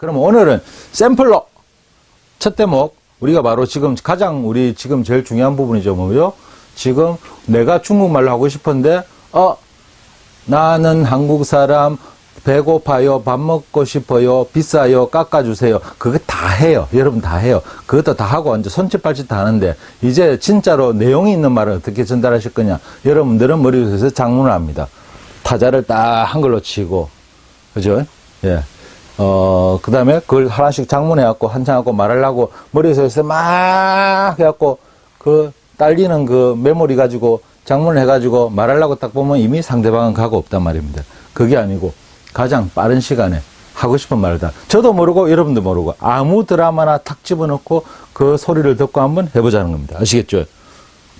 그럼 오늘은 샘플로 첫 대목 우리가 바로 지금 가장 우리 지금 제일 중요한 부분이죠 뭐요? 지금 내가 중국말로 하고 싶은데 어 나는 한국 사람 배고파요 밥 먹고 싶어요 비싸요 깎아주세요. 그거 다 해요. 여러분 다 해요. 그것도 다 하고 이제 손짓 발짓 다 하는데 이제 진짜로 내용이 있는 말을 어떻게 전달하실 거냐. 여러분들은 머릿속에서 장문을 합니다. 타자를 딱 한글로 치고. 그죠? 예. 어, 그 다음에 그걸 하나씩 장문해갖고 한창 하고 말하려고 머릿속에서 막 해갖고 그 딸리는 그 메모리 가지고 장문을 해가지고 말하려고 딱 보면 이미 상대방은 가고 없단 말입니다. 그게 아니고 가장 빠른 시간에 하고 싶은 말을 다. 저도 모르고 여러분도 모르고 아무 드라마나 탁 집어넣고 그 소리를 듣고 한번 해보자는 겁니다. 아시겠죠?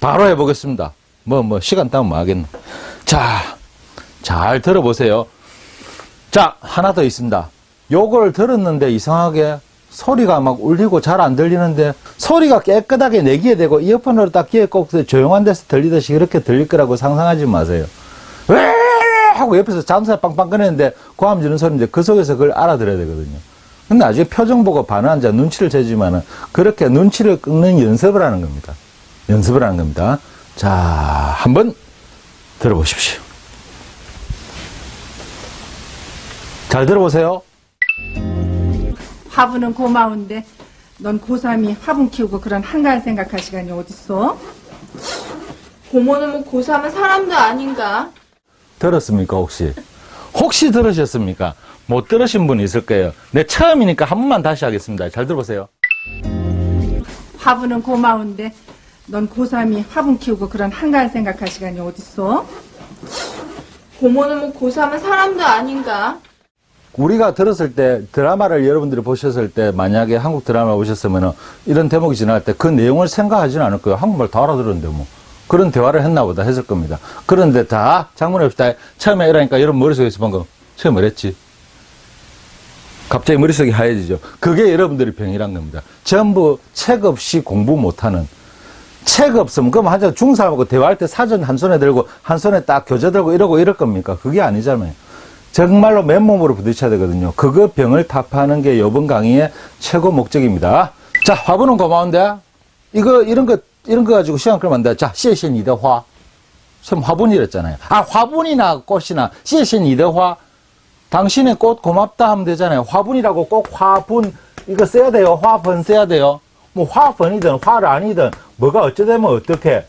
바로 해보겠습니다. 뭐, 뭐, 시간 따면 뭐 하겠노. 자, 잘 들어보세요. 자, 하나 더 있습니다. 요걸 들었는데 이상하게 소리가 막 울리고 잘 안 들리는데 소리가 깨끗하게 내기에 되고 이어폰으로 딱 귀에 꽂고 조용한 데서 들리듯이 그렇게 들릴 거라고 상상하지 마세요. 왜 하고 옆에서 잠살 빵빵 꺼내는데 고함 지는 소리인데 그 속에서 그걸 알아들어야 되거든요. 근데 나중에 표정 보고 반응한 자 눈치를 채지만은 그렇게 눈치를 끊는 연습을 하는 겁니다. 연습을 하는 겁니다. 자, 한번 들어보십시오. 잘 들어보세요. 화분은 고마운데 넌 고3이 화분 키우고 그런 한가한 생각할 시간이 어딨어? 고모는 뭐 고3은 사람도 아닌가? 들었습니까, 혹시? 혹시 들으셨습니까? 못 들으신 분 있을 거예요. 내 처음이니까 한 번만 다시 하겠습니다. 잘 들어보세요. 화분은 고마운데 넌 고3이 화분 키우고 그런 한가한 생각할 시간이 어딨어? 고모는 뭐 고3은 사람도 아닌가? 우리가 들었을 때, 드라마를 여러분들이 보셨을 때, 만약에 한국 드라마 보셨으면 이런 대목이 지나갈 때 그 내용을 생각하지는 않을 거예요. 한국말 다 알아들었는데 뭐. 그런 대화를 했나 보다 했을 겁니다. 그런데 다, 장문해 봅시다. 처음에 이러니까 여러분 머릿속에서 방금, 처음에 뭐랬지? 갑자기 머릿속이 하얘지죠. 그게 여러분들의 병이란 겁니다. 전부 책 없이 공부 못하는 책 없으면 그럼 한자 중사람하고 대화할 때 사전 한 손에 들고 한 손에 딱 교재 들고 이러고 이럴 겁니까? 그게 아니잖아요. 정말로 맨몸으로 부딪혀야 되거든요. 그거 병을 타파하는 게 이번 강의의 최고 목적입니다. 자, 화분은 고마운데? 이거, 이런 거, 이런 거 가지고 시간 끌면 안 돼. 자, 시에신 이더화. 선 화분이랬잖아요. 아, 화분이나 꽃이나 시에신 이더화. 당신의 꽃 고맙다 하면 되잖아요. 화분이라고 꼭 화분, 이거 써야 돼요. 화분 써야 돼요. 뭐 화분이든 화를 아니든, 뭐가 어쩌되면 어떻게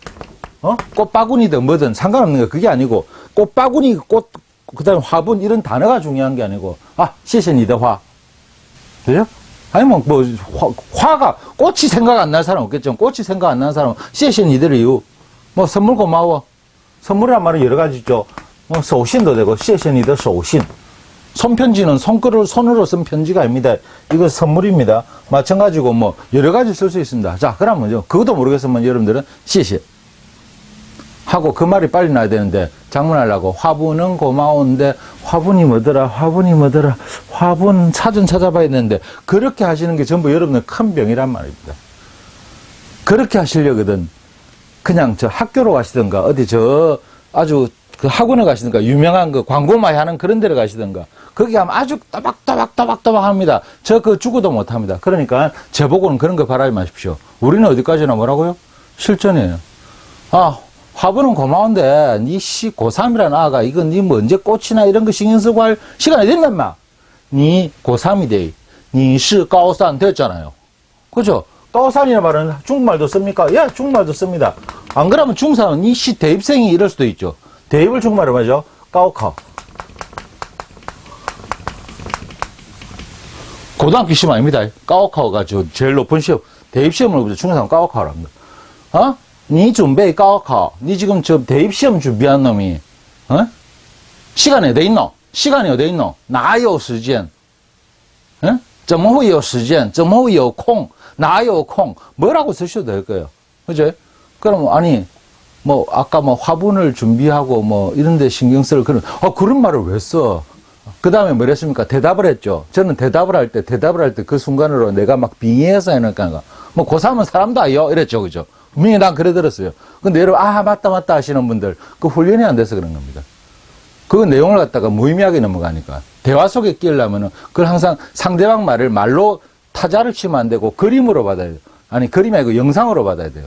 어? 꽃바구니든 뭐든 상관없는 거 그게 아니고 꽃바구니 꽃 그다음에 화분 이런 단어가 중요한 게 아니고 아 시신이다 화 그죠? 아니면 뭐 화, 가 꽃이 생각 안 날 사람 없겠죠. 꽃이 생각 안 나는 사람은 시신 이들 이유 뭐 선물 고마워 선물이란 말은 여러 가지 있죠. 뭐 소신도 되고 시신 이들 소신 손편지는 손글을 손으로 쓴 편지가 아닙니다. 이거 선물입니다. 마찬가지고 뭐 여러 가지 쓸 수 있습니다. 자, 그러면요. 그것도 모르겠으면 여러분들은 시시 하고 그 말이 빨리 나야 되는데 장문하려고 화분은 고마운데 화분이 뭐더라 화분이 뭐더라 화분 사전 찾아봐야 되는데 그렇게 하시는 게 전부 여러분의 큰 병이란 말입니다. 그렇게 하시려거든 그냥 저 학교로 가시든가 어디 저 아주 그 학원에 가시든가 유명한 그 광고 많이 하는 그런 데를 가시든가 거기 가면 아주 따박따박따박따박 합니다. 저 그 죽어도 못 합니다. 그러니까 저보고는 그런 거 바라지 마십시오. 우리는 어디까지나 뭐라고요? 실전이에요. 아 화분은 고마운데 니씨 고3이라는 아가 이건 니 뭐 언제 꽃이나 이런 거 신경 쓰고 할 시간이 됐단 마. 니 고3이 돼. 니시高3 됐잖아요. 그죠?高3이라는 말은 중국말도 씁니까? 예, 중국말도 씁니다. 안 그러면 중3은 니씨 대입생이 이럴 수도 있죠. 대입을 중국말로 하죠. 까오카. 고등학교 시험 아닙니다. 까오카오가 저 제일 높은 시험. 대입 시험을 보죠. 중상 까오카오라 합니다. 어? 니 준비 까오카오. 니 지금 저 대입 시험 준비한 놈이 어? 시간이 어디 있노? 시간이 어디 있노? 哪有时间? 어? 怎么会有时间?怎么会有空?哪有空? 뭐라고 쓰셔도 될 거예요. 그죠? 그럼 아니 뭐 아까 뭐 화분을 준비하고 뭐 이런 데 신경 쓸 그런 아 그런 말을 왜 써? 그 다음에 뭐랬습니까? 대답을 했죠. 저는 대답을 할 때, 대답을 할 때 그 순간으로 내가 막 빙의해서 해놓으니까, 뭐, 고3은 사람도 아니요? 이랬죠. 그죠? 분명히 난 그래 들었어요. 근데 여러분, 아, 맞다, 맞다 하시는 분들, 그 훈련이 안 돼서 그런 겁니다. 그 내용을 갖다가 무의미하게 넘어가니까. 대화 속에 끼려면은 그걸 항상 상대방 말을 말로 타자를 치면 안 되고 그림으로 받아야 돼요. 아니, 그림이 아니고 영상으로 받아야 돼요.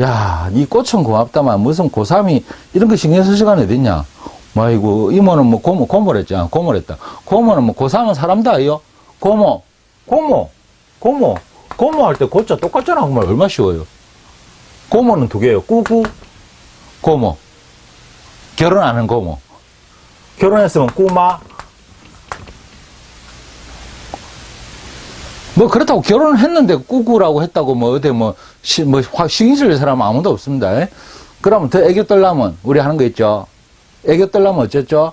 야, 니 꽃은 고맙다만 무슨 고3이 이런 거 신경 쓸 시간이 어딨냐? 뭐, 아이고, 이모는 뭐 고모, 고모랬잖아. 고모랬다. 고모는 뭐 고3은 사람도 아니요? 고모, 고모, 고모, 고모 할 때 고자 똑같잖아. 정말 얼마 쉬워요. 고모는 두 개예요. 꾸꾸, 고모. 결혼 안한 고모. 결혼했으면 꾸마. 뭐 그렇다고 결혼을 했는데 꾸꾸라고 했다고 뭐 어디 뭐, 시, 뭐쓸 사람은 아무도 없습니다. 에? 그러면 더 애교 떨라면 우리 하는 거 있죠. 애교 떨라면 어쨌죠?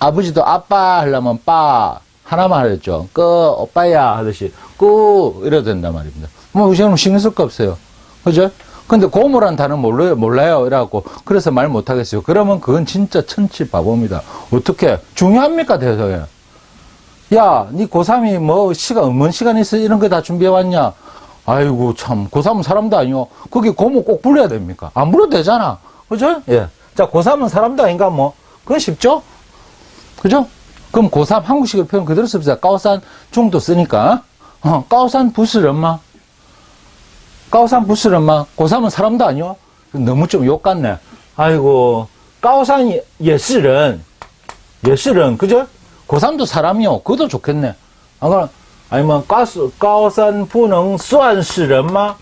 아버지도 아빠 하려면 빠 하나만 하랬죠. 끄 오빠야 하듯이 끄 이래도 된단 말입니다. 뭐 우리는 신경 쓸 거 없어요. 그죠? 근데 고모란 단어 몰라요, 몰라요. 이래갖고 그래서 말 못하겠어요. 그러면 그건 진짜 천치 바보입니다. 어떻게 중요합니까 대서에? 야, 니 고3이 뭐 시간, 뭔 시간 있어? 이런 거 다 준비해왔냐? 아이고, 참, 고3은 사람도 아니요. 거기 고모 꼭 불러야 됩니까? 안 불러도 되잖아. 그죠? 예. 자, 고3은 사람도 아닌가, 뭐. 그건 쉽죠? 그죠? 그럼 고3 한국식으로 표현 그대로 씁시다. 까오산 중도 쓰니까. 어, 까오산 부스를 엄마. 까오산 부스를 엄마. 고3은 사람도 아니요. 너무 좀 욕 같네. 아이고, 까오산 예스는, 예스는, 그죠? 고3도 사람이요. 그것도 좋겠네. 아, 그럼, 아니면, 가스, 까오산 부능 수안시人마?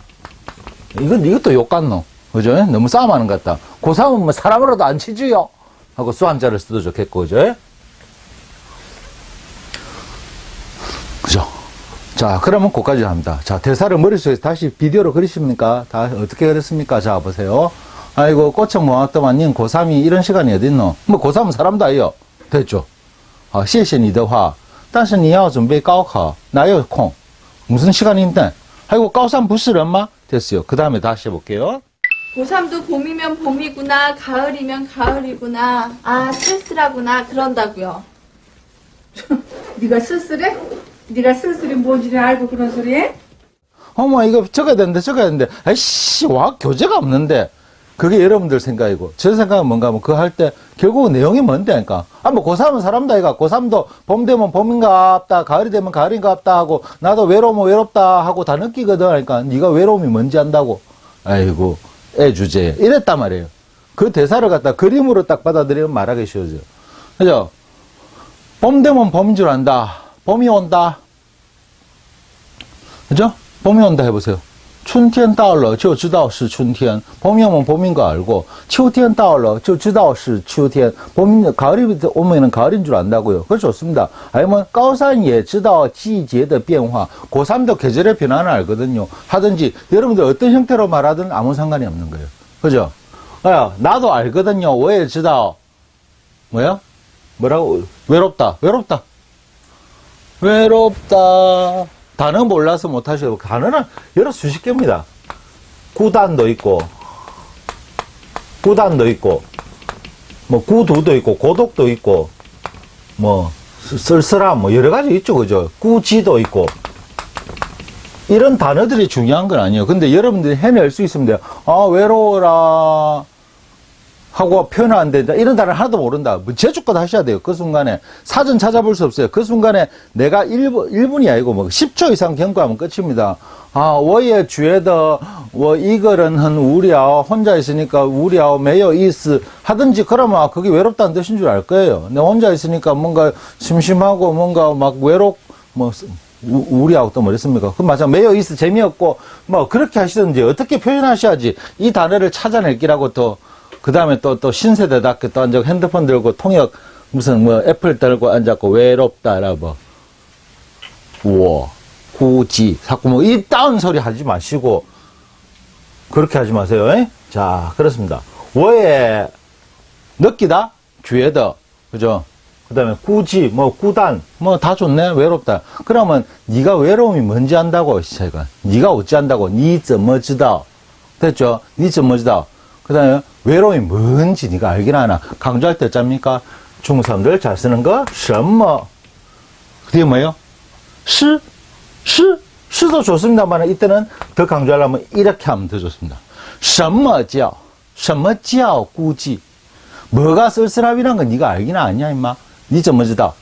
이건, 이것도 욕 같노. 그죠? 너무 싸움하는 것 같다. 고3은 뭐 사람으로도 안 치지요? 하고 수한자를 써도 좋겠고? 그죠? 자, 그러면 그까지 합니다. 자, 대사를 머릿속에 다시 비디오로 그리십니까? 다 어떻게 그렸습니까? 자, 보세요. 아이고, 꽃은 모았더만, 닌 고3이 이런 시간이 어딨노? 뭐, 고3은 사람도 아니요. 됐죠? 아, 谢谢你的话.但是你要准备高考,哪有空? 무슨 시간인데? 아이고, 고3 부스를 엄마? 됐어요. 그 다음에 다시 해볼게요. 고3도 봄이면 봄이구나, 가을이면 가을이구나, 아, 쓸쓸하구나, 그런다고요. 네가 쓸쓸해? 네가 쓸쓸히 뭔지를 알고 그런 소리 해? 어머, 이거 적어야 되는데, 적어야 되는데, 아이씨, 와, 교재가 없는데. 그게 여러분들 생각이고, 제 생각은 뭔가 하면 그거 할 때, 결국은 내용이 뭔데, 그러니까. 아, 뭐, 고3은 사람도 아이가, 고3도 봄 되면 봄인갑다, 가을이 되면 가을인갑다 하고, 나도 외로우면 외롭다 하고 다 느끼거든. 그러니까, 네가 외로움이 뭔지 안다고. 아이고, 애 주제에. 이랬단 말이에요. 그 대사를 갖다 그림으로 딱 받아들이면 말하기 쉬워져요. 그죠? 봄 되면 봄인 줄 안다. 봄이 온다. 그죠? 봄이 온다 해보세요. 春天到了就知道是春天. 봄이 오면 봄인 거 알고, 秋天到了就知道是秋天. 봄이, 가을이 오면은 가을인 줄 안다고요. 그거 좋습니다. 아니면, 高三也知道季节的变化. 고3도 계절의 변화는 알거든요. 하든지, 여러분들 어떤 형태로 말하든 아무 상관이 없는 거예요. 그죠? 야, 나도 알거든요. 我也知道. 뭐야? 뭐라고? 외롭다. 외롭다. 외롭다. 단어 몰라서 못하셔도 단어는 여러 수십 개입니다. 구단도 있고, 구단도 있고, 뭐 구두도 있고, 고독도 있고, 뭐 쓸쓸함 뭐 여러 가지 있죠, 그죠? 꾸지도 있고. 이런 단어들이 중요한 건 아니에요. 근데 여러분들이 해낼 수 있으면 돼요. 아, 외로워라. 하고 표현 안 된다. 이런 단어 하나도 모른다. 뭐 제주껏 하셔야 돼요. 그 순간에. 사전 찾아볼 수 없어요. 그 순간에 내가 1분, 1분이 아니고 뭐 10초 이상 경과하면 끝입니다. 아, 我也觉得我一个人很无聊. 혼자 있으니까 우리하고 매여 있어. 하든지 그러면 아, 그게 외롭다는 뜻인 줄 알 거예요. 내 혼자 있으니까 뭔가 심심하고 뭔가 막 외롭, 뭐, 우- 우리하고 또 뭐랬습니까? 그 맞아. 매여 있어. 재미없고, 뭐, 그렇게 하시든지 어떻게 표현하셔야지 이 단어를 찾아낼 기라고 또, 그 다음에 또, 또 신세대답게 또 앉아 핸드폰 들고 통역 무슨 뭐 애플 들고 앉았고 외롭다라 뭐, 우워, 구지, 자꾸 뭐 이딴 소리 하지 마시고, 그렇게 하지 마세요. 에? 자, 그렇습니다. 워에 느끼다,觉得, 그죠? 그 다음에 꾸지, 뭐 꾸단, 뭐 다 좋네, 외롭다. 그러면 네가 외로움이 뭔지 안다고, 제가. 네가 어찌 안다고, 니怎么知道? 됐죠? 니怎么知道? 그 다음에 외로움이 뭔지 네가 알긴 하나. 강조할 때 어쩝니까? 중국 사람들 잘 쓰는 거, 什么? 그게 뭐예요? 是, 是, 是도 좋습니다만 이때는 더 강조하려면 이렇게 하면 더 좋습니다. 什么叫,什么叫 꾸지? 뭐가 쓸쓸함이란 건 네가 알긴 아니야, 임마. 니怎么知道?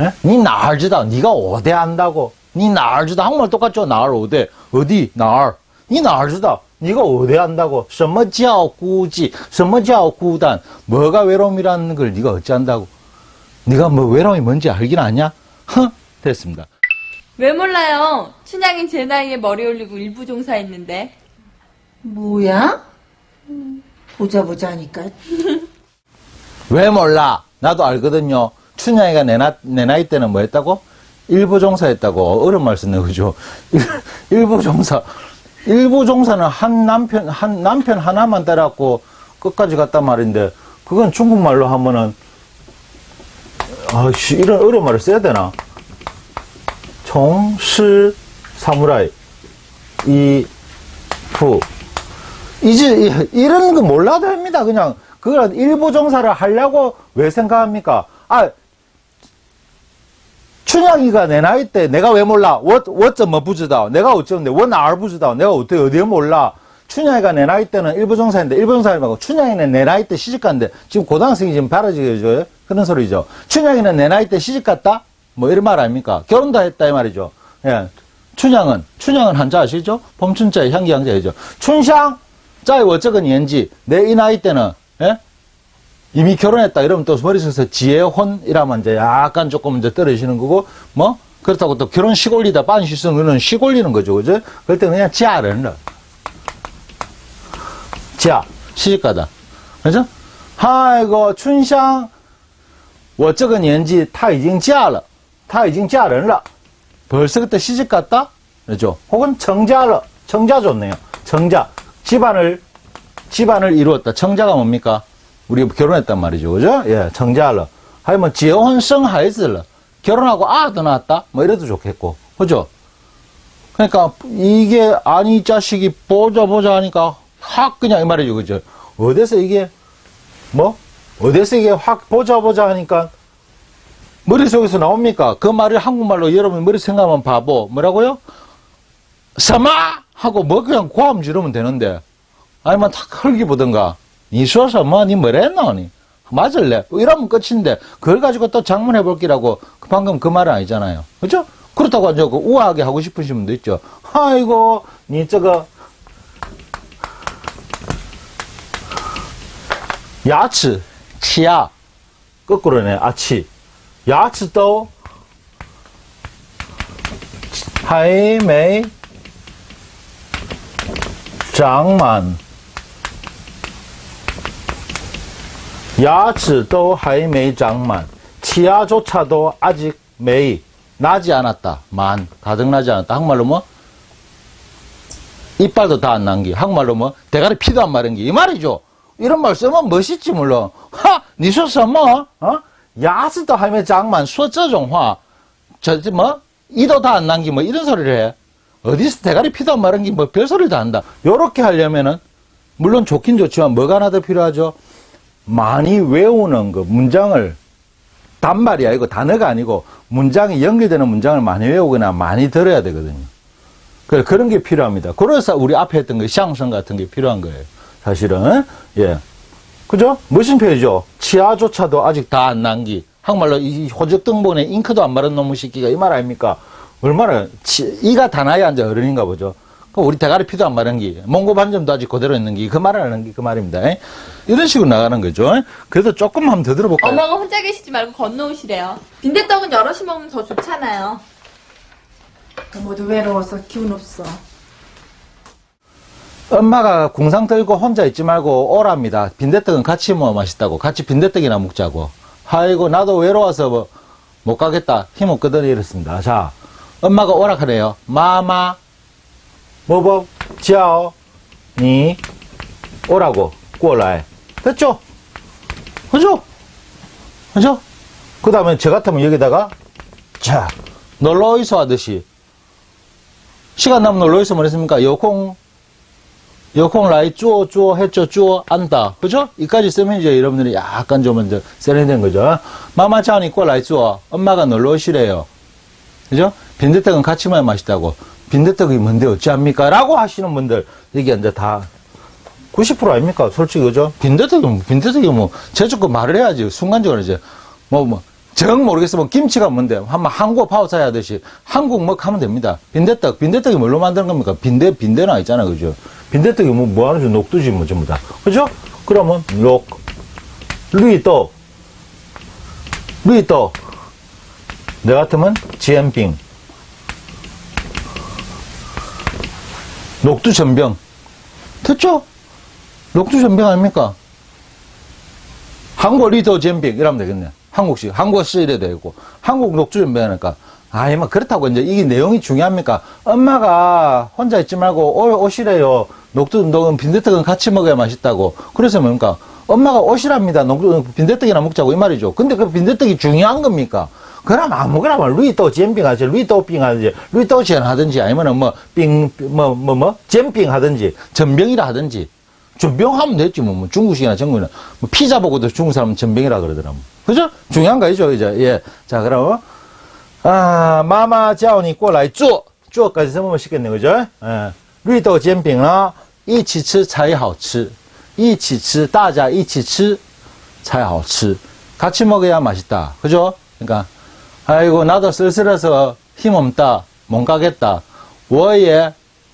예? 니哪儿知道? 네가 어디 안다고? 니哪儿知道? 한국말 똑같죠? 哪儿 어디? 어디? 哪儿? 니哪儿知道? 네가 어디 안다고? 什么叫孤寂?什么叫孤单? 뭐가 외로움이라는 걸 네가 어찌 안다고? 네가 뭐 외로움이 뭔지 알긴 아냐? 흥! 됐습니다. 왜 몰라요? 춘향이 제 나이에 머리 올리고 일부 종사했는데. 뭐야? 보자 보자 하니까 왜 몰라? 나도 알거든요. 춘향이가 내, 나, 내 나이 때는 뭐 했다고? 일부 종사했다고. 어려운 말 썼네, 그죠? 일, 일부 종사. 일부 종사는 한 남편, 한 남편 하나만 따라갖고 끝까지 갔단 말인데, 그건 중국말로 하면은, 아씨, 이런 어려운 말을 써야 되나? 총, 시, 사무라이, 이, 부. 이제 이- 이런 거 몰라도 됩니다. 그냥 그걸 일부 종사를 하려고 왜 생각합니까? 아 춘향이가 내 나이 때 내가 왜 몰라? 我我怎么不知道? 내가 어쩌는데 我哪儿不知道? 내가 어떻게 어디에 몰라? 춘향이가 내 나이 때는 일부 종사인데 일부 종사를 말고 춘향이는 내 나이 때 시집갔는데 지금 고등학생이 지금 바라지게 그런 소리죠. 춘향이는 내 나이 때 시집갔다? 뭐 이런 말 아닙니까? 결혼도 했다 이 말이죠. 예. 춘향은 춘향은 한자 아시죠? 봄춘자의 향기 양자이죠. 춘향 在我这个年纪, 내 이 나이 때는, 예? 이미 결혼했다. 이러면 또 머릿속에서 지혜혼이라면 이제 약간 조금 이제 떨어지는 거고, 뭐? 그렇다고 또 결혼 시골리다 반시성은 시골리는 거죠. 그죠? 그럴 때 그냥 지아를 지아, 시집가다. 그죠? 아이고, 춘향, 我这个年纪她已经嫁了,她已经嫁人了. 벌써 그때 시집 갔다? 그죠? 혹은 청자了. 청자 좋네요. 청자. 집안을, 집안을 이루었다. 청자가 뭡니까? 우리 결혼했단 말이죠. 그죠? 예, 정자러. 아니면 재혼성 하이즈러. 결혼하고 아도 낳았다? 뭐 이래도 좋겠고. 그죠? 그러니까 이게 아니 자식이 보자 보자 하니까 확 그냥 이 말이죠. 그죠? 어디서 이게 뭐? 어디서 이게 확 보자 보자 하니까 머릿속에서 나옵니까? 그 말을 한국말로 여러분 머리 생각하면 바보. 뭐라고요? 사마! 하고 뭐 그냥 고함 지르면 되는데. 아니면 탁 헐기 보던가. 니 쏘서 뭐, 니 뭐랬노? 니 맞을래? 이러면 끝인데, 그걸 가지고 또 장문해 볼기라고 방금 그 말은 아니잖아요. 그죠? 그렇다고 이제 그 우아하게 하고 싶으신 분도 있죠. 아이고, 니 저거, 야츠, 치아 거꾸로네, 아치. 야츠도, 하이메이, 장만. 야츠도 하이메이 장만 치아조차도 아직 메이 나지 않았다 만 가득 나지 않았다. 한말로 뭐? 이빨도 다 안 난기 한말로 뭐? 대가리 피도 안 마른기 이 말이죠. 이런 말 쓰면 멋있지 물론. 하니 소서 뭐? 어? 야스도 하이메이 장만 수저종화 저지 뭐? 이도 다 안 난기 뭐 이런 소리를 해. 어디서 대가리 피도 안 마른기 뭐 별소리를 다 한다. 요렇게 하려면은 물론 좋긴 좋지만 뭐가 하나 더 필요하죠? 많이 외우는 그 문장을 단말이 아니고 단어가 아니고 문장이 연결되는 문장을 많이 외우거나 많이 들어야 되거든요. 그래 그런 게 필요합니다. 그래서 우리 앞에 했던 그 샹성 같은 게 필요한 거예요. 사실은 예. 그죠? 무슨 표현이죠? 치아조차도 아직 다 안 난기. 한국말로 이 호적 등본에 잉크도 안 바른 놈의 새끼가 이 말 아닙니까? 얼마나 치- 이가 다 나야 이제 어른인가 보죠. 그 우리 대가리 피도 안 마른 기, 몽고 반점도 아직 그대로 있는 기, 그 말을 하는 게 그 말입니다. 에? 이런 식으로 나가는 거죠. 에? 그래서 조금 한번 더 들어볼까요? 엄마가 혼자 계시지 말고 건너오시래요. 빈대떡은 여럿이 먹으면 더 좋잖아요. 모두 외로워서 기운 없어 엄마가 궁상 들고 혼자 있지 말고 오랍니다. 빈대떡은 같이 먹어 맛있다고. 같이 빈대떡이나 먹자고. 아이고, 나도 외로워서 뭐, 못 가겠다. 힘 없거든. 이랬습니다. 자, 엄마가 오락하래요. 마마, 뭐뭐 지하오 니 오라고 꼬라에 됐죠? 그죠? 그죠? 그 다음에 저 같으면 여기다가 자 놀러이소 하듯이 시간 남으면 놀러이소 뭐랬습니까? 요콩 요콩 라이 쪼 쪼 했죠 쪼 안다 그죠? 이까지 쓰면 이제 여러분들이 약간 좀 이제 세련된 거죠 마마 차원 있고 라이 쪼 엄마가 놀러오시래요 그죠? 빈대떡은 같이 먹어야 맛있다고 빈대떡이 뭔데 어찌합니까? 라고 하시는 분들 이게 이제 다 90% 아닙니까? 솔직히, 그죠? 빈대떡이, 뭐, 빈대떡이 뭐, 제주거 말을 해야지. 순간적으로 이제, 뭐, 뭐, 정 모르겠으면 김치가 뭔데? 한번 한국어 파우사야 하듯이 한국 먹 하면 됩니다. 빈대떡, 빈대떡이 뭘로 만드는 겁니까? 빈대, 빈대나 있잖아, 그죠? 빈대떡이 뭐, 뭐 하는 줄 녹두지, 뭐, 전부 다. 그죠? 그러면, 녹, 루이떡, 루이떡. 내 같으면, 지엔빙. 녹두 전병. 됐죠? 녹두 전병 아닙니까? 한국 리더 잼빅 이러면 되겠네. 한국식. 한국식 이래 되고. 한국 녹주 전병 하니까. 아이, 뭐, 그렇다고 이제 이게 내용이 중요합니까? 엄마가 혼자 있지 말고 오, 오시래요. 녹두, 녹은 빈대떡은 같이 먹어야 맛있다고. 그래서 뭡니까? 엄마가 오시랍니다. 녹두, 빈대떡이나 먹자고 이 말이죠. 근데 그 빈대떡이 중요한 겁니까? 그럼 아무거나 뭐, 루이또 잼빙 하지, 루이또 빙 하든지, 루이또 젠 하든지, 아니면은 뭐, 빙, 뭐, 뭐, 뭐, 잼빙 하든지, 전병이라 하든지. 전병하면 됐지, 뭐, 뭐 중국식이나 정국이나. 뭐 피자 보고도 중국 사람은 전병이라 그러더라고. 그죠? 중요한 거죠, 이제. 예. 자, 그럼, 아, 마마 叫你过来做,做까지 써보면 쉽겠네, 그죠? 예. 绿豆煎饼呢,一起吃才好吃.一起吃,大家一起吃才好吃. 같이 먹어야 맛있다. 그죠? 그러니까, 아이고, 나도 쓸쓸해서 힘없다. 못 가겠다. 我也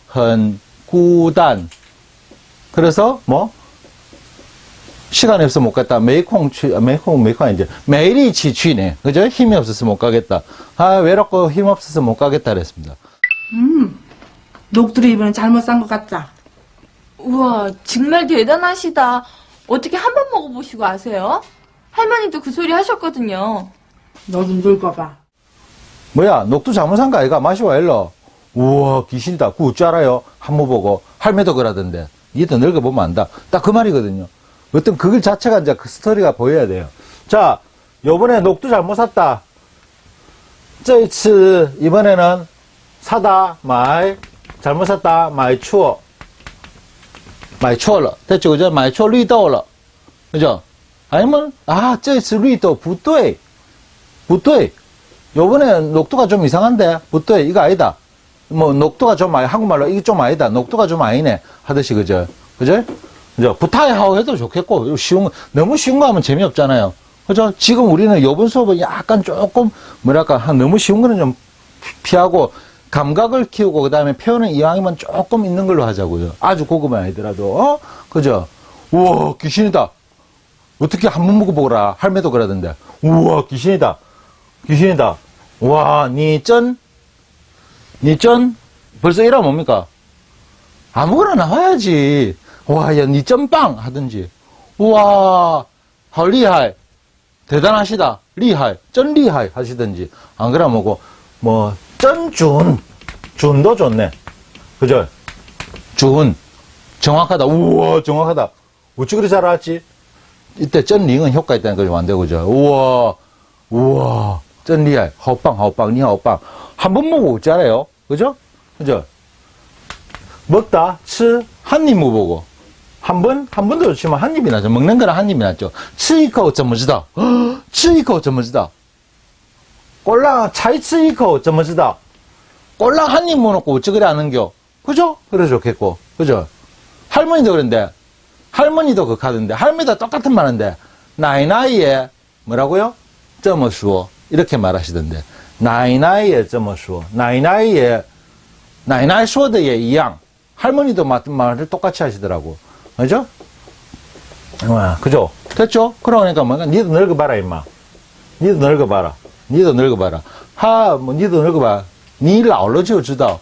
很孤单. 그래서 뭐 시간이 없어 못 갔다. 메이콩 취, 아, 메이콩 메이콩 이제 매일이치 취네. 그죠? 힘이 없어서 못 가겠다. 아 외롭고 힘 없어서 못 가겠다 그랬습니다. 녹두리 이번엔 잘못 산 것 같다. 우와, 정말 대단하시다. 어떻게 한 번 먹어보시고 아세요? 할머니도 그 소리 하셨거든요. 너좀 늙어봐. 뭐야, 녹두 자문산 가이가 마시와 일러. 우와, 귀신이다. 그 어찌 알아요? 한모 보고. 할매도 그러던데. 니더 늙어보면 안다. 딱 그 말이거든요. 어떤 그걸 자체가 이제 그 스토리가 보여야 돼요. 자, 요번에 녹두 잘못 샀다. 저이츠 이번에는 사다 마이 잘못 샀다 마이 추워 마이 추워러 됐죠 그죠 마이 추워 루이 떠올러 그죠 아니면 아 저이츠 루이 떠 부도에 부터에 요번에 녹두가 좀 이상한데 부터에 이거 아니다. 뭐 녹두가 좀 아니 한국말로 이게 좀 아니다. 녹두가 좀 아니네 하듯이 그죠? 그죠? 그죠? 부타에 하고 해도 좋겠고 쉬운 너무 쉬운 거 하면 재미없잖아요. 그죠? 지금 우리는 요번 수업은 약간 조금 뭐랄까 한 너무 쉬운 거는 좀 피하고 감각을 키우고 그 다음에 표현은 이왕이면 조금 있는 걸로 하자고요. 아주 고급은 아니더라도 어? 그죠? 우와 귀신이다. 어떻게 한 번 먹어보거라 할매도 그러던데. 우와 귀신이다. 귀신이다. 와, 니쩐? 니쩐? 벌써 이러면 뭡니까? 아무거나 나와야지. 와, 야, 니쩐빵! 하든지. 우와, 헐, 리하이. 대단하시다. 리하이. 쩐 리하이. 하시든지. 안 그러면 뭐고, 뭐, 쩐 준. 준도 좋네. 그죠? 준. 정확하다. 우와, 정확하다. 어찌 그리 잘 알았지? 이때 쩐 링은 효과 있다는 걸 만들고, 그죠? 우와, 우와. 쩐 리하이 하오빵 하오빵 니 하오빵 한 번 먹고 어찌 알아요 그죠 그죠 먹다 치 한 입 먹어보고 한 번, 한 번도 좋지만 한 입이 낫죠. 먹는 거는 한 입이 낫죠. 吃一口怎么知道?吃一口怎么知道?꼴랑 차이 吃一口怎么知道?꼴랑 한 입 먹어놓고 어찌 그래 아는겨? 그죠? 그래 좋겠고. 그죠? 할머니도 그런데, 할머니도 그 카드인데, 할머니도 똑같은 말인데, 나이나이에, 뭐라고요? 这么说. 이렇게 말하시던데, 나이나이에 这么说. 나이나이에, 나이나이 说的也一样. 할머니도 맞- 말을 똑같이 하시더라고. 그죠? 와, 그죠? 됐죠? 그러니까 뭔가, 니도 늙어봐라, 임마. 니도 늙어봐라. 니도 늙어봐라. 하, 뭐, 니도 늙어봐. 니老了就知道.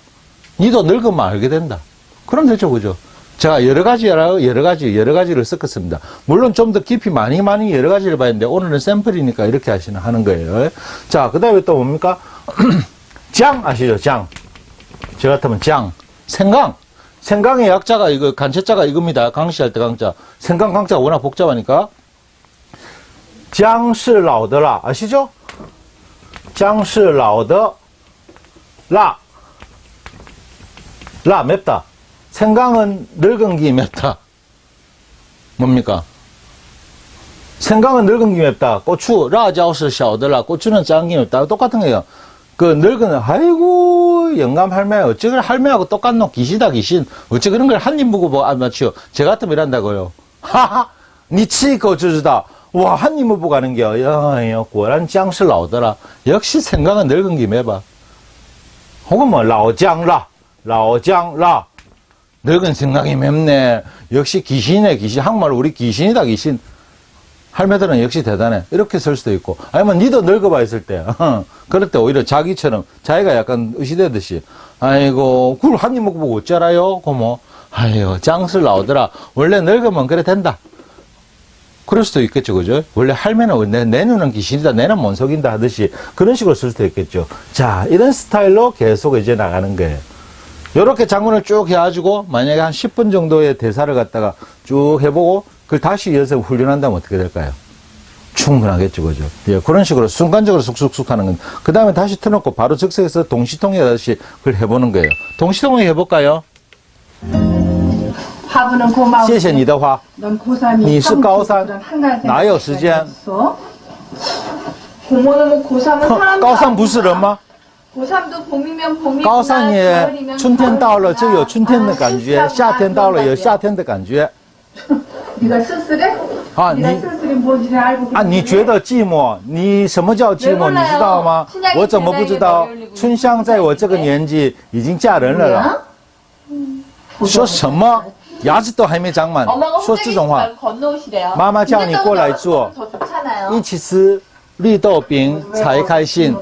니도 늙으면 알게 된다. 그럼 됐죠, 그죠? 제가 여러 가지, 여러, 여러 가지, 여러 가지를 섞었습니다. 물론 좀 더 깊이 많이 많이 여러 가지를 봐야되는데 오늘은 샘플이니까 이렇게 하시는, 하는 거예요. 자, 그 다음에 또 뭡니까? 장 아시죠? 장. 저 같으면 장. 생강. 생강의 약자가 이거, 간체자가 이겁니다. 강시할 때 강자. 생강 강자가 워낙 복잡하니까. 장시老的辣 아시죠? 장시 老的辣. 라, 맵다. 생강은 늙은 기 맵다. 뭡니까? 생강은 늙은 기 맵다. 고추, 라자오스 샤오더라. 고추는 작은 기 맵다. 똑같은 거예요. 그 늙은, 아이고, 영감 할매, 어찌 그래, 할매하고 똑같노? 귀신다, 귀신. 어찌 그런 걸 한 입 보고 뭐, 아, 안 맞죠? 제 같으면 이란다고요. 하하! 니치, 거주주다. 와, 한 입을 보고 가는 겨. 야, 야, 고란 짱스 나오더라. 역시 생강은 늙은 기 매봐. 혹은 뭐, 라오짱라, 라오짱라. 늙은 생각이 맵네 역시 귀신이네 귀신 한국말로 우리 귀신이다 귀신 할매들은 역시 대단해. 이렇게 쓸 수도 있고. 아니면 니도 늙어봐 있을 때. 그럴 때 오히려 자기처럼 자기가 약간 의시되듯이. 아이고, 굴 한 입 먹고 보고 어쩌라요? 고모. 아이고, 장술 나오더라. 원래 늙으면 그래 된다. 그럴 수도 있겠죠, 그죠? 원래 할매는 내, 내 눈은 귀신이다, 내는 못 속인다 하듯이 그런 식으로 쓸 수도 있겠죠. 자, 이런 스타일로 계속 이제 나가는 거예요. 요렇게 장문을 쭉 해가지고 만약에 한 10분 정도의 대사를 갖다가 쭉 해보고 그걸 다시 이어서 훈련한다면 어떻게 될까요? 충분하겠죠, 그죠? 예, 그런 식으로 순간적으로 쑥쑥쑥 하는 건. 그 다음에 다시 틀어놓고 바로 즉석에서 동시통역 다시 그걸 해보는 거예요. 동시통역 해볼까요? 화분은 고마워. 谢谢你的话. 넌 고3이 니是高三哪有时间 고모는 뭐 고3은 사람 高三不是人吗？ 高山也春天到了就有春天的感觉，夏天到了有夏天的感觉。啊，你啊，你觉得寂寞？你什么叫寂寞？你知道吗？我怎么不知道？春香在我这个年纪已经嫁人了了。说什么？牙齿都还没长满，说这种话。妈妈叫你过来坐，一起吃绿豆饼才开心。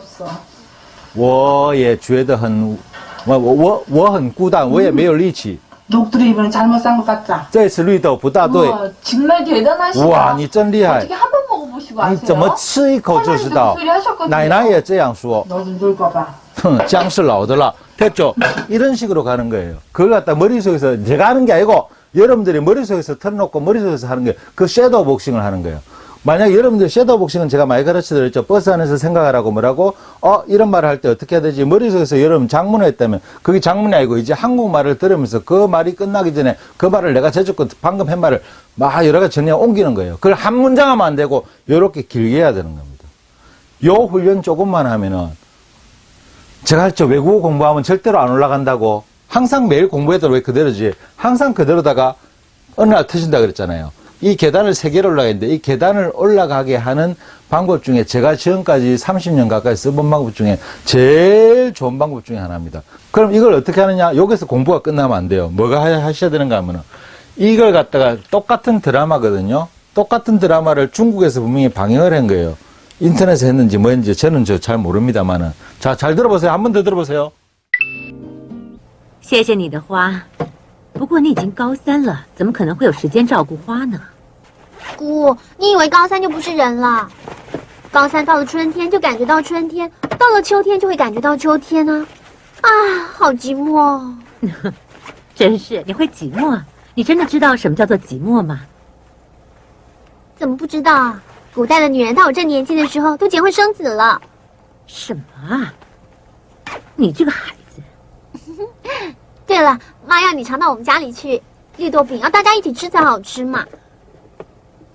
없어. 我也觉得很，我我我我很孤单，我也没有力气。 녹두리 이번에 잘못 산 것 같다. 这次绿豆不大对， 우와, 정말 대단하시다. 哇，你真厉害 어떻게 ！ 한 번 먹어보시고 你 아세요? 怎么吃一口就知道 할머니도 그 ？ 소리 하셨거든요. 奶奶也这样说。 너도 늙어봐. 흥, 짱스 나오더라. 됐죠? 이런 식으로 가는 거예요. 그걸 갖다 머릿속에서 제가 하는 게 아니고 여러분들이 머릿속에서 틀어놓고 머릿속에서 하는 거예요. 그 섀도우 복싱을 하는 거예요. 만약 여러분들 섀도우 복싱은 제가 많이 가르쳐 드렸죠. 버스 안에서 생각하라고 뭐라고? 어, 이런 말을 할 때 어떻게 해야 되지? 머릿속에서 여러분 장문을 했다면 그게 장문이 아니고 이제 한국말을 들으면서 그 말이 끝나기 전에 그 말을 내가 제주껏 방금 한 말을 막 여러 가지 전혀 옮기는 거예요. 그걸 한 문장 하면 안 되고 이렇게 길게 해야 되는 겁니다. 요 훈련 조금만 하면은 제가 했죠. 외국어 공부하면 절대로 안 올라간다고. 항상 매일 공부해도 왜 그대로지. 항상 그대로다가 어느 날 터진다 그랬잖아요. 이 계단을 세 개를 올라가는데 이 계단을 올라가게 하는 방법 중에 제가 지금까지 30년 가까이 써본 방법 중에 제일 좋은 방법 중에 하나입니다. 그럼 이걸 어떻게 하느냐? 여기서 공부가 끝나면 안 돼요. 뭐가 하- 하셔야 되는가 하면은 이걸 갖다가 똑같은 드라마거든요. 똑같은 드라마를 중국에서 분명히 방영을 한 거예요. 인터넷에 했는지 뭐였는지 저는 저 잘 모릅니다만은. 자, 잘 들어보세요. 한 번 더 들어보세요. 谢谢你的花，不过你已经高三了，怎么可能会有时间照顾花呢？ 姑，你以为高三就不是人了？高三到了春天就感觉到春天，到了秋天就会感觉到秋天啊！啊，好寂寞哦。真是，你会寂寞啊？你真的知道什么叫做寂寞吗？怎么不知道啊？古代的女人到我这年纪的时候都结婚生子了。什么啊？你这个孩子，对了，妈要你常到我们家里去，绿豆饼要大家一起吃才好吃嘛。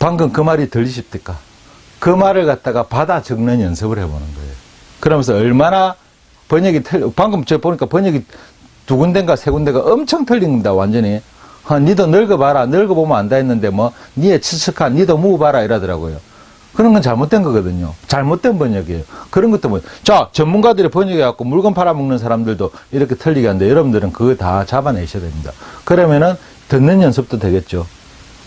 방금 그 말이 들리십니까? 그 말을 갖다가 받아 적는 연습을 해보는 거예요. 그러면서 얼마나 번역이 틀 방금 저 보니까 번역이 두 군데인가 세 군데가 엄청 틀린 겁니다. 완전히. 아, 니도 늙어봐라. 늙어보면 안다 했는데 뭐 니의 치측한 니도 무봐라 이러더라고요. 그런 건 잘못된 거거든요. 잘못된 번역이에요. 그런 것도 뭐, 자, 전문가들이 번역해갖고 물건 팔아먹는 사람들도 이렇게 틀리게 하는데 여러분들은 그거 다 잡아내셔야 됩니다. 그러면은 듣는 연습도 되겠죠.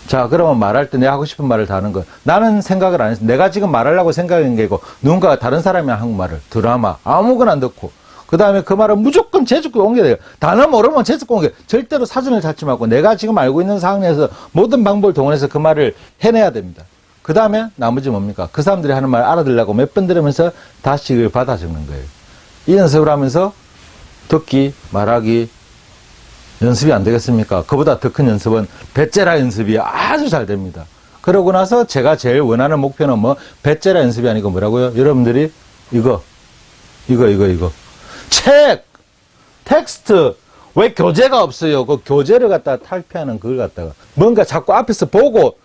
자, 그러면 말할 때 내가 하고 싶은 말을 다 하는 거. 나는 생각을 안 했어. 내가 지금 말하려고 생각한 게 아니고 누군가가 다른 사람이 한국말을 드라마 아무거나 안 듣고 그 다음에 그 말을 무조건 제주고 옮겨야 돼요. 단어 모르면 제주고 옮겨. 절대로 사전을 찾지 말고 내가 지금 알고 있는 상황에서 모든 방법을 동원해서 그 말을 해내야 됩니다. 그 다음에 나머지 뭡니까? 그 사람들이 하는 말 알아들으려고 몇 번 들으면서 다시 그걸 받아 적는 거예요. 이 연습을 하면서 듣기, 말하기 연습이 안 되겠습니까? 그보다 더 큰 연습은 배째라 연습이 아주 잘 됩니다. 그러고 나서 제가 제일 원하는 목표는 뭐 배째라 연습이 아니고 뭐라고요? 여러분들이 이거, 이거, 이거, 이거. 책! 텍스트! 왜 교재가 없어요? 그 교재를 갖다가 탈피하는 그걸 갖다가 뭔가 자꾸 앞에서 보고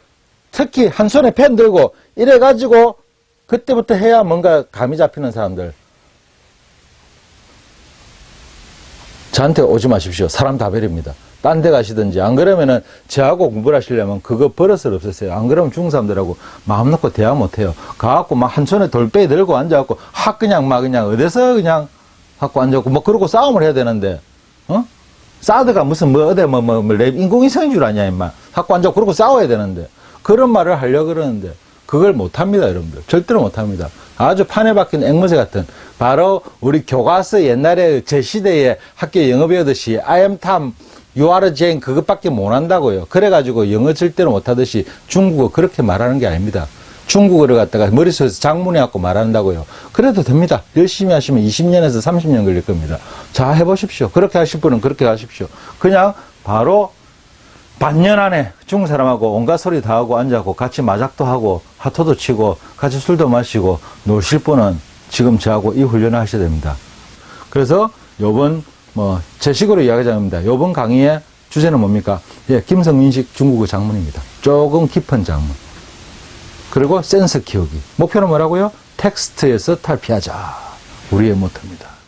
특히 한 손에 펜 들고 이래가지고 그때부터 해야 뭔가 감이 잡히는 사람들. 저한테 오지 마십시오. 사람 다 버립니다. 딴 데 가시든지. 안 그러면은 저하고 공부를 하시려면 그거 버릇을 없으세요. 안 그러면 중국 사람들하고 마음 놓고 대화 못 해요. 가갖고 막 한 손에 돌빼 들고 앉아갖고 확 그냥 막 그냥 어디서 그냥 갖고 앉아갖고 뭐 그러고 싸움을 해야 되는데, 어? 사드가 무슨 뭐 어디 뭐, 뭐, 뭐랩 인공위성인 줄 아냐, 임마. 갖고 앉아 그러고 싸워야 되는데. 그런 말을 하려고 그러는데. 그걸 못 합니다, 여러분들. 절대로 못 합니다. 아주 판에 박힌 앵무새 같은 바로 우리 교과서 옛날에 제 시대에 학교 영어 배우듯이 I am Tom, you are Jane 그것밖에 못 한다고요. 그래가지고 영어 절대로 못 하듯이 중국어 그렇게 말하는 게 아닙니다. 중국어를 갖다가 머릿속에서 장문해갖고 말한다고요. 그래도 됩니다. 열심히 하시면 20년에서 30년 걸릴 겁니다. 자, 해보십시오. 그렇게 하실 분은 그렇게 하십시오. 그냥 바로 반년 안에 중국 사람하고 온갖 소리 다 하고 앉아고 같이 마작도 하고 하토도 치고 같이 술도 마시고 노실 분은 지금 저하고 이 훈련을 하셔야 됩니다. 그래서 요번 뭐 제 식으로 이야기하자면 요번 강의의 주제는 뭡니까? 예, 김성민식 중국어 장문입니다. 조금 깊은 장문. 그리고 센스 키우기. 목표는 뭐라고요? 텍스트에서 탈피하자. 우리의 모토입니다.